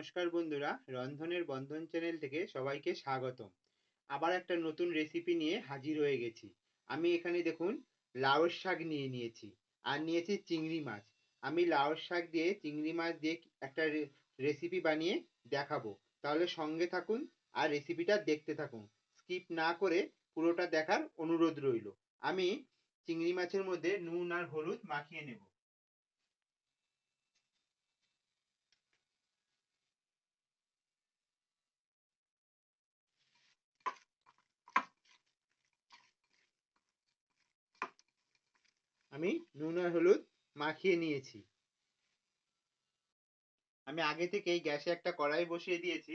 নমস্কার বন্ধুরা, রন্ধনের বন্ধন চ্যানেল থেকে সবাইকে স্বাগতম। আবার একটা নতুন রেসিপি নিয়ে হাজির হয়ে গেছি। আমি এখানে দেখুন লাউর শাক নিয়ে নিয়েছি, আর নিয়েছি চিংড়ি মাছ। আমি লাউর শাক দিয়ে, চিংড়ি মাছ দিয়ে একটা রেসিপি বানিয়ে দেখাবো। তাহলে সঙ্গে থাকুন আর রেসিপিটা দেখতে থাকুন। স্কিপ না করে পুরোটা দেখার অনুরোধ রইল। আমি চিংড়ি মাছের মধ্যে নুন আর হলুদ মাখিয়ে নেব। আমি নুন আর হলুদ মাখিয়ে নিয়েছি। আমি আগে থেকেই গ্যাসে একটা কড়াই বসিয়ে দিয়েছি।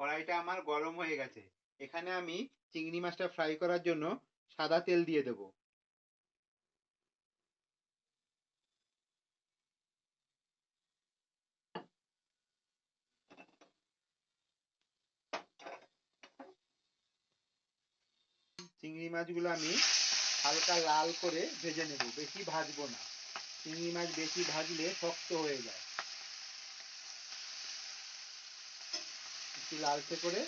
কড়াইটা আমার গরম হয়ে গেছে। এখানে আমি চিংড়ি মাছটা ফ্রাই করার জন্য সাদা তেল দিয়ে দেব। চিংড়ি মাছগুলো আমি হালকা লাল করে ভেজে নেব, বেশি ভাজবো না। চিংড়ি মাছ বেশি ভাজলে শক্ত হয়ে যায়। একটু লালচে করে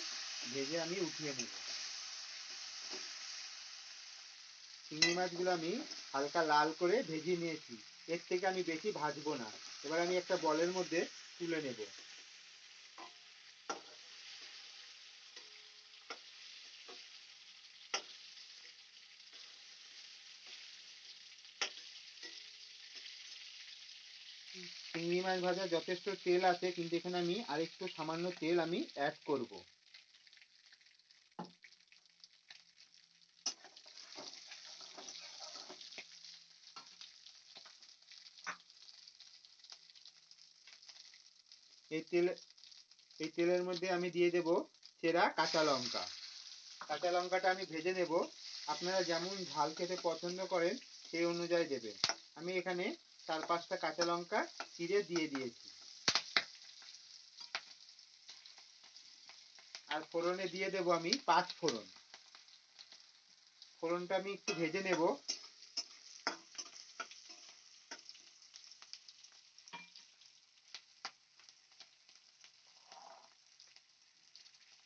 ভেজে আমি উঠিয়ে নেব। চিংড়ি মাছগুলো আমি হালকা লাল করে ভেজে নিয়েছি। এর থেকে আমি বেশি ভাজবো না। এবার আমি একটা বলের মধ্যে তুলে নেব। চিংড়ি মাছ ভাজা যথেষ্ট তেল আছে, কিন্তু এখানে আমি আরেকটু সামান্য তেল আমি অ্যাড করব। এই তেল, এই তেলের মধ্যে আমি দিয়ে দেব চেরা কাঁচা লঙ্কা। কাঁচা লঙ্কাটা আমি ভেজে নেব। আপনারা যেমন ঝাল খেতে পছন্দ করেন, সেই অনুযায়ী দেবেন। আমি এখানে চার পাঁচটা কাঁচা লঙ্কা চিড়ে দিয়ে দিয়েছি। আর ফোড়নে দিয়ে দেব আমি পাঁচ ফোড়ন। ফোড়নটা আমি একটু ভেজে নেব।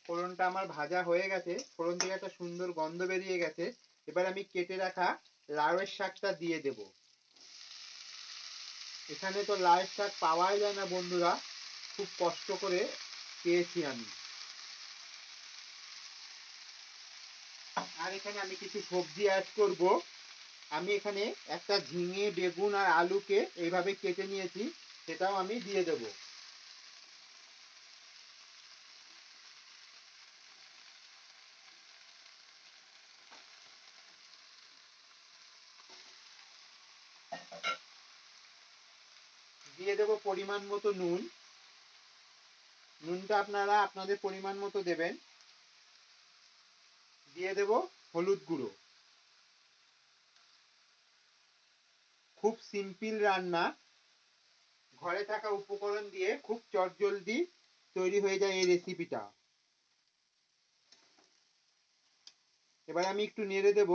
ফোড়নটা আমার ভাজা হয়ে গেছে। ফোড়ন থেকে একটা সুন্দর গন্ধ বেরিয়ে গেছে। এবার আমি কেটে রাখা লাউয়ের শাকটা দিয়ে দেব। এখানে তো লাউয়ের শাক পাওয়াই যায় না বন্ধুরা। খুব কষ্ট করে পেয়েছি আমি। আর এখানে আমি কিছু সবজি অ্যাড করব। আমি এখানে একটা ঝিঙে, বেগুন আর আলুকে এইভাবে কেটে নিয়েছি, সেটাও আমি দিয়ে দেব। দিয়ে দেব পরিমাণ মতো নুন। নুনটা আপনারা আপনাদের পরিমাণ মতো দেবেন। দিয়ে দেব হলুদ গুঁড়ো। খুব সিম্পল রান্না। ঘরে থাকা উপকরণ দিয়ে খুব চটজলদি তৈরি হয়ে যায় এই রেসিপিটা এবার আমি একটু নেড়ে দেব।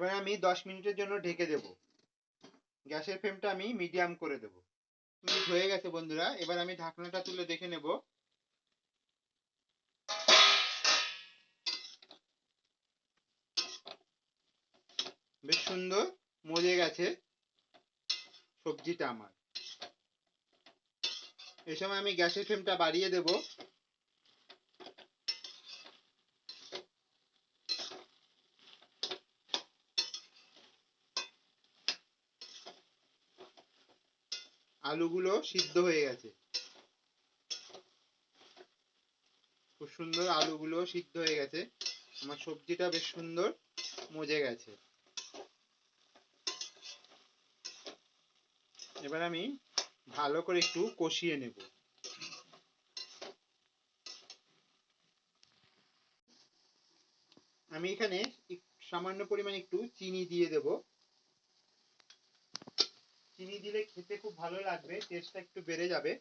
এবার আমি দশ মিনিটের জন্য ঢেকে দেব। গ্যাসের ফ্লেমটা আমি মিডিয়াম করে দেব। মিনিট হয়ে গেছে বন্ধুরা, এবার আমি ঢাকনাটা তুলে দেখে নেব। বেশ সুন্দর মজে গেছে সবজিটা আমার। এই সময় আমি গ্যাসের ফ্লেমটা বাড়িয়ে দেব। আলুগুলো সিদ্ধ হয়ে গেছে। খুব সুন্দর আলুগুলো সিদ্ধ হয়ে গেছে। আমার সবজিটা বেশ সুন্দর মজে গেছে। এবার আমি ভালো করে একটু কষিয়ে নেব। আমি এখানে সামান্য পরিমাণ একটু চিনি দিয়ে দেব। চিনি দিলে খেতে খুব ভালো লাগবে টেস্টটা একটু বেড়ে যাবে।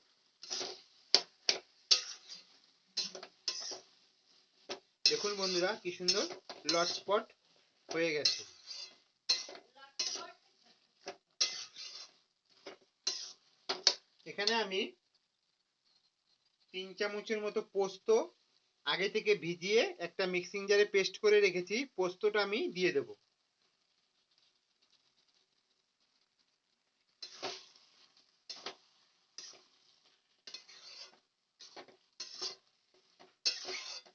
দেখুন বন্ধুরা, কি সুন্দর লটপট হয়ে গেছে। এখানে আমি তিন চামচের মতো পোস্ত আগে থেকে ভিজিয়ে একটা মিক্সিং জারে পেস্ট করে রেখেছি, পোস্তটা আমি দিয়ে দেবো।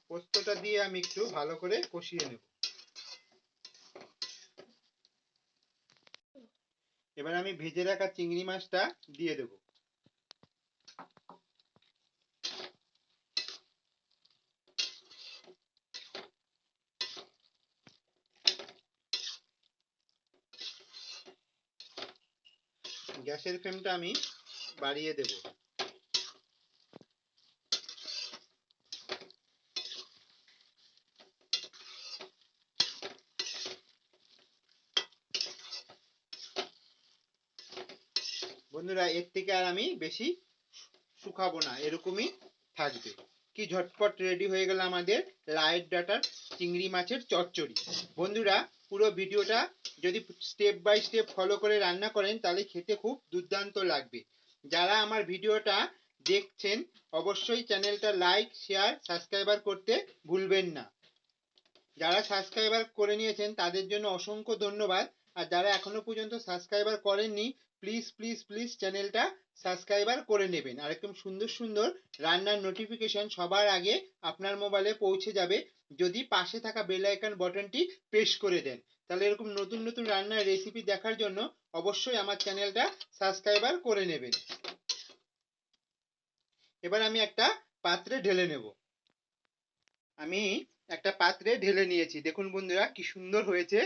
পোস্তটা দিয়ে আমি একটু ভালো করে কষিয়ে নেব। এবার আমি ভেজে রাখা চিংড়ি মাছটা দিয়ে দেব। গ্যাসের ফ্লেমটা আমি বাড়িয়ে দেব। বন্ধুরা, এর থেকে আর আমি বেশি শুকাবো না, এরকমই থাকবে। কি ঝটপট রেডি হয়ে গেল আমাদের লাইট ডাটার চিংড়ি মাছের চচ্চড়ি। বন্ধুরা, পুরো ভিডিওটা যদি স্টেপ বাই স্টেপ ফলো করে রান্না করেন, তাহলে খেতে খুব দুর্দান্ত লাগবে। যারা আমার ভিডিওটা দেখছেন, অবশ্যই চ্যানেলটা লাইক শেয়ার সাবস্ক্রাইবার করতে ভুলবেন না। যারা সাবস্ক্রাইবার করে নিয়েছেন, তাদের জন্য অসংখ্য ধন্যবাদ। আর যারা এখনও পর্যন্ত সাবস্ক্রাইবার করেননি প্লিজ প্লিজ প্লিজ চ্যানেলটা সাবস্ক্রাইবার করে নেবেন। আর এরকম সুন্দর সুন্দর রান্নার নোটিফিকেশন সবার আগে আপনার মোবাইলে পৌঁছে যাবে। যদি পাশে থাকা বেল আইকন বাটনটি প্রেস করে দেন। তাহলে এরকম নতুন নতুন রান্নার রেসিপি দেখার জন্য অবশ্যই আমার চ্যানেলটা সাবস্ক্রাইবার করে নেবেন। এবার আমি একটা পাত্রে ঢেলে নেব। আমি একটা পাত্রে ঢেলে নিয়েছি। দেখুন বন্ধুরা, কি সুন্দর হয়েছে।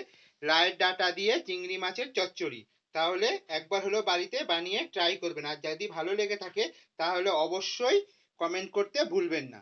লাইট ডাটা দিয়ে চিংড়ি মাছের চচ্চড়ি। তাহলে একবার হলো বাড়িতে বানিয়ে ট্রাই করবেন। আর যদি ভালো লেগে থাকে, তাহলে অবশ্যই কমেন্ট করতে ভুলবেন না।